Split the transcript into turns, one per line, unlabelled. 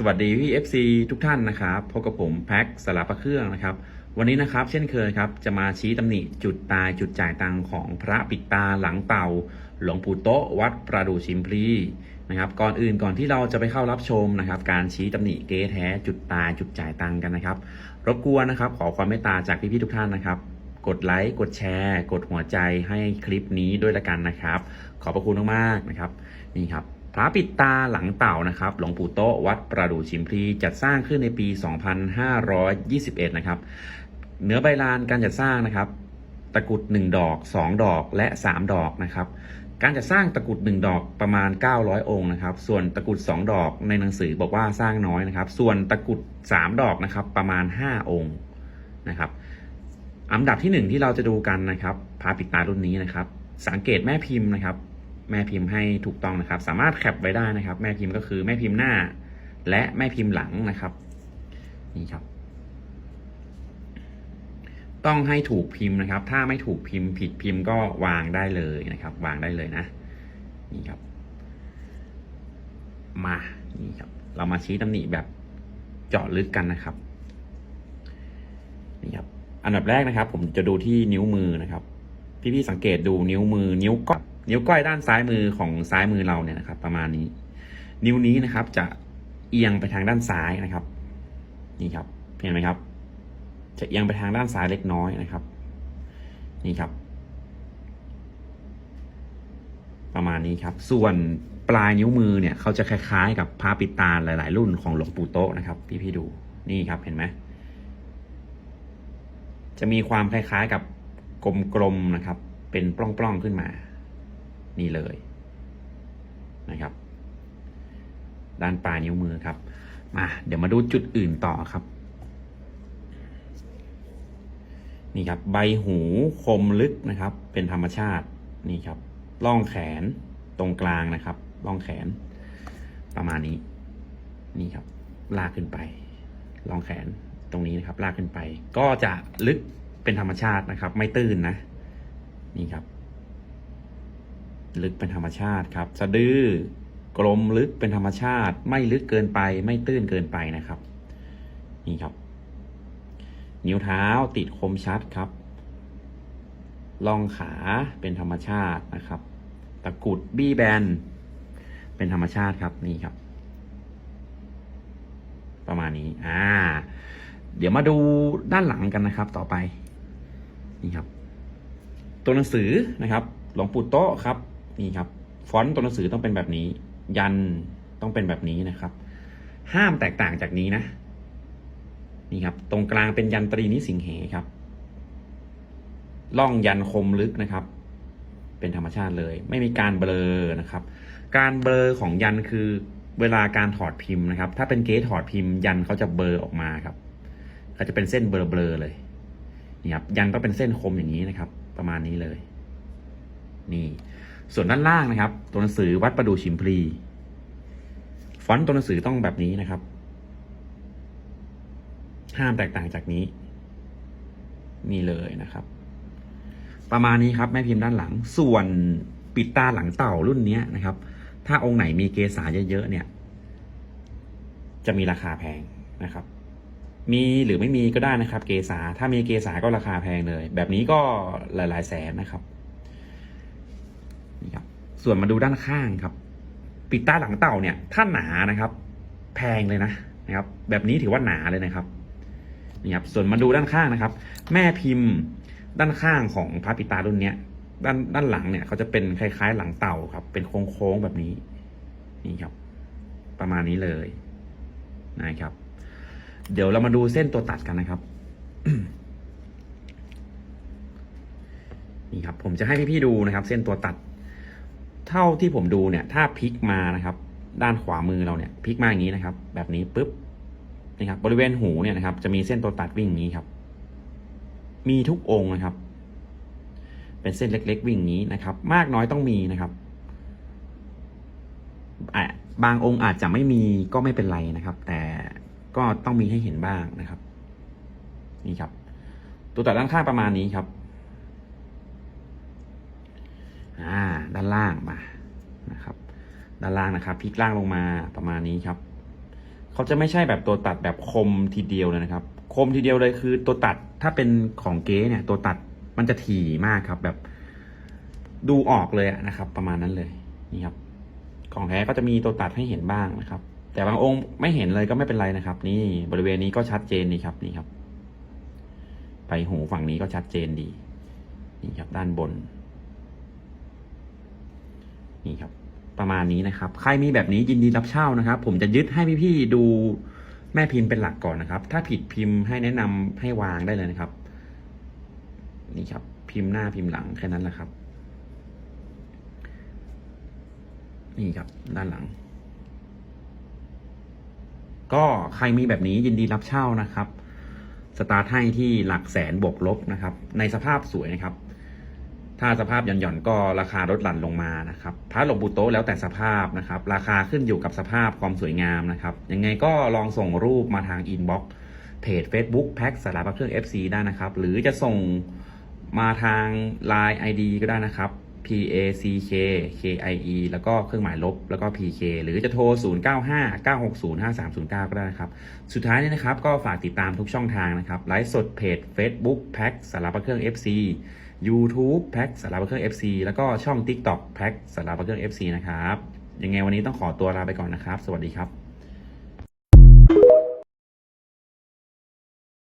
สวัสดีพี่ FC ทุกท่านนะครับพบกับผมแพ็คสลับพระเครื่องนะครับ วันนี้นะครับ เช่นเคยครับจะมาชี้ตำหนิจุดตายจุดจ่ายตังของพระปิดตาหลังเต่า หลวงปู่โตะวัดประดู่ชิมพลีนะครับก่อนอื่นก่อนที่เราจะไปเข้ารับชมนะครับ การชี้ตำหนิเก๊แท้จุดตายจุดจ่ายตังกันนะครับ รบกวนนะครับ ขอความเมตตาจากพี่ๆทุกท่านนะครับกดไลค์ กดแชร์ กดหัวใจให้คลิปนี้ด้วยละกันนะครับ ขอบพระคุณมากๆนะครับ นี่ครับ พระปิดตาหลังเต่านะครับ หลวงปู่โตวัดประดู่ชิมพลีจัดสร้างขึ้นในปี 2521 นะครับ เนื้อใบลานการจัดสร้างนะครับ ตะกุด 1 ดอก 2 ดอกและ 3 ดอกนะครับ การจัดสร้างตะกุด 1 ดอกประมาณ 900 องค์นะครับ ส่วนตะกุด 2 ดอกในหนังสือบอกว่าสร้างน้อยนะครับ ส่วนตะกุด 3 ดอกนะครับประมาณ 5 องค์นะครับอันดับที่ 1 ที่เราจะดูกันนะครับพระปิดตารุ่นนี้นะครับ สังเกตแม่พิมพ์นะครับ แม่พิมพ์ให้ถูกต้องนะครับ สามารถแคปไว้ได้นะครับ แม่พิมพ์ก็คือแม่พิมพ์หน้า และแม่พิมพ์หลังนะครับ นี่ครับ ต้องให้ถูกพิมพ์นะครับ ถ้าไม่ถูกพิมพ์ผิดพิมพ์ก็วางได้เลยนะครับ วางได้เลยนะ นี่ครับ มานี่ครับ เรามาชี้ตำหนิแบบเจาะลึกกันนะครับนี่ครับ อันดับแรกนะครับ ผมจะดูที่นิ้วมือนะครับ พี่ๆสังเกตดูนิ้วมือนิ้วก้อย นิ้วก้อยด้านซ้ายมือของซ้ายมือเราเนี่ยนะครับ ประมาณนี้ นิ้วนี้นะครับ จะเอียงไปทางด้านซ้ายนะครับ นี่ครับเห็นไหมครับ จะเอียงไปทางด้านซ้ายเล็กน้อยนะครับ นี่ครับ ประมาณนี้ครับ ส่วนปลายนิ้วมือเนี่ยเขาจะคล้ายๆ กับพระปิดตาหลาย ๆ รุ่นของหลวงปู่โตะนะครับ พี่ๆดูนี่ครับเห็นไหมจะมีความคล้ายๆกับกลมๆนะครับ เป็นปล้องๆขึ้นมา นี่เลยนะครับ ด้านปลายนิ้วมือครับ มา เดี๋ยวมาดูจุดอื่นต่อครับ นี่ครับ ใบหูคมลึกนะครับ เป็นธรรมชาตินี่ครับร่องแขนตรงกลางนะครับร่องแขน ประมาณนี้ นี่ครับ ลากขึ้นไปร่องแขนตรงนี้นะครับ ลากขึ้นไป ก็จะลึกเป็นธรรมชาตินะครับ ไม่ตื้นนะ นี่ครับ ลึกเป็นธรรมชาติครับ สะดือกลมลึกเป็นธรรมชาติ ไม่ลึกเกินไป ไม่ตื้นเกินไปนะครับ นี่ครับ นิ้วเท้าติดคมชัดครับลองขาเป็นธรรมชาตินะครับ ตะกุดบี้แบน เป็นธรรมชาติครับนี่ครับ ประมาณนี้ อ่า เดี๋ยวมาดูด้านหลังกันนะครับ ต่อไป นี่ครับ ตัวหนังสือนะครับ หลวงปู่โตะครับ นี่ครับ ฟอนต์ตัวหนังสือต้องเป็นแบบนี้ ยันต้องเป็นแบบนี้นะครับ ห้ามแตกต่างจากนี้นะ นี่ครับ ตรงกลางเป็นยันตรีนิสิงเหครับ ล่องยันคมลึกนะครับ เป็นธรรมชาติเลย ไม่มีการเบลอนะครับ การเบลอของยันคือเวลาการถอดพิมพ์นะครับ ถ้าเป็นเกสถอดพิมพ์ยันเขาจะเบลอออกมาครับเขาจะเป็นเส้นเบลอๆเลยนี่ครับยันต้องเป็นเส้นคมอย่างนี้นะครับ ประมาณนี้เลย นี่ ส่วนด้านล่างนะครับ ตัวหนังสือวัดประดูชิมพลี ฟอนต์ตัวหนังสือต้องแบบนี้นะครับ ห้ามแตกต่างจากนี้ นี่เลยนะครับ ประมาณนี้ครับแม่พิมพ์ด้านหลัง ส่วนปิดตาหลังเต่ารุ่นนี้นะครับ ถ้าองค์ไหนมีเกษาเยอะๆเนี่ย จะมีราคาแพงนะครับ มีหรือไม่มีก็ได้นะครับ เกษาถ้ามีเกษาก็ราคาแพงเลย แบบนี้ก็หลายๆแสนนะครับ ส่วนมาดูด้านข้างครับ ปิดตาหลังเต่าเนี่ย ถ้าหนานะครับ แพงเลยนะนะครับ แบบนี้ถือว่าหนาเลยนะครับนี่ครับ ส่วนมาดูด้านข้างนะครับ แม่พิมพ์ด้านข้างของพระปิตารุ่นเนี้ยด้านด้านหลังเนี่ยเขาจะเป็นคล้ายๆ หลังเต่าครับ เป็นโค้งๆแบบนี้ นี่ครับ ประมาณนี้เลยนะครับ เดี๋ยวเรามาดูเส้นตัวตัดกันนะครับนี่ครับ ผมจะให้พี่ๆดูนะครับ เส้นตัวตัด เท่าที่ผมดูเนี่ย ถ้าพลิกมานะครับ ด้านขวามือเราเนี่ยพลิกมาอย่างนี้นะครับ แบบนี้ปุ๊บนะครับบริเวณหูเนี่ยนะครับ จะมีเส้นตัวตัดวิ่งอย่างนี้ครับ มีทุกองค์นะครับ เป็นเส้นเล็ก ๆ วิ่งนี้นะครับ มากน้อยต้องมีนะครับอะบางองค์อาจจะไม่มีก็ไม่เป็นไรนะครับ แต่ก็ต้องมีให้เห็นบ้างนะครับ นี่ครับ ตัวตัดด้านข้างประมาณนี้ครับ อ่า ด้านล่างมานะครับ ด้านล่างนะครับพลิกล่างลงมาประมาณนี้ครับเขาจะไม่ใช่แบบตัวตัดแบบคมทีเดียวเลยนะครับ คมทีเดียวเลยคือ ตัวตัดถ้าเป็นของเก๊เนี่ย ตัวตัดมันจะถี่มากครับแบบ ดูออกเลยนะครับ ประมาณนั้นเลยนี่ครับ ของแท้ก็จะมีตัวตัดให้เห็นบ้างนะครับ แต่บางองค์ไม่เห็นเลยก็ไม่เป็นไรนะครับ นี่บริเวณนี้ก็ชัดเจนดีครับนี่ครับ ไปหูฝั่งนี้ก็ชัดเจนดีนี่ครับด้านบน นี่ครับ ประมาณนี้นะครับ ใครมีแบบนี้ยินดีรับเช่านะครับ ผมจะยึดให้พี่ๆดูแม่พิมพ์เป็นหลักก่อนนะครับ ถ้าผิดพิมพ์ให้แนะนำให้วางได้เลยนะครับ นี่ครับ พิมพ์หน้าพิมพ์หลังแค่นั้นแหละครับ นี่ครับด้านหลัง ก็ใครมีแบบนี้ยินดีรับเช่านะครับ สตาร์ทให้ที่หลักแสนบวกลบนะครับ ในสภาพสวยนะครับ ถ้าสภาพหย่อนๆก็ราคาลดหลั่นลงมานะครับพระหลวงปู่โตะแล้วแต่สภาพนะครับ ราคาขึ้นอยู่กับสภาพความสวยงามนะครับ ยังไงก็ลองส่งรูปมาทางอินบ็อกซ์เพจ Facebook แพ็กสาราพระเครื่อง FC ได้นะครับ หรือจะส่งมาทาง Line ID ก็ได้นะครับ P A C K K I E แล้วก็เครื่องหมายลบ แล้วก็ P K หรือจะโทร 0 9 5 9 6 0 5 3 0 9 ก็ได้นะครับ สุดท้ายนี้นะครับ ก็ฝากติดตามทุกช่องทางนะครับ ไลฟ์สดเพจ Facebook แพ็กสาราพระเครื่อง FC YouTube แพ็กสาราพระเครื่อง FC แล้วก็ช่อง TikTok แพ็กสาราพระเครื่อง FC นะครับ ยังไงวันนี้ต้องขอตัวลาไปก่อนนะครับ สวัสดีครับ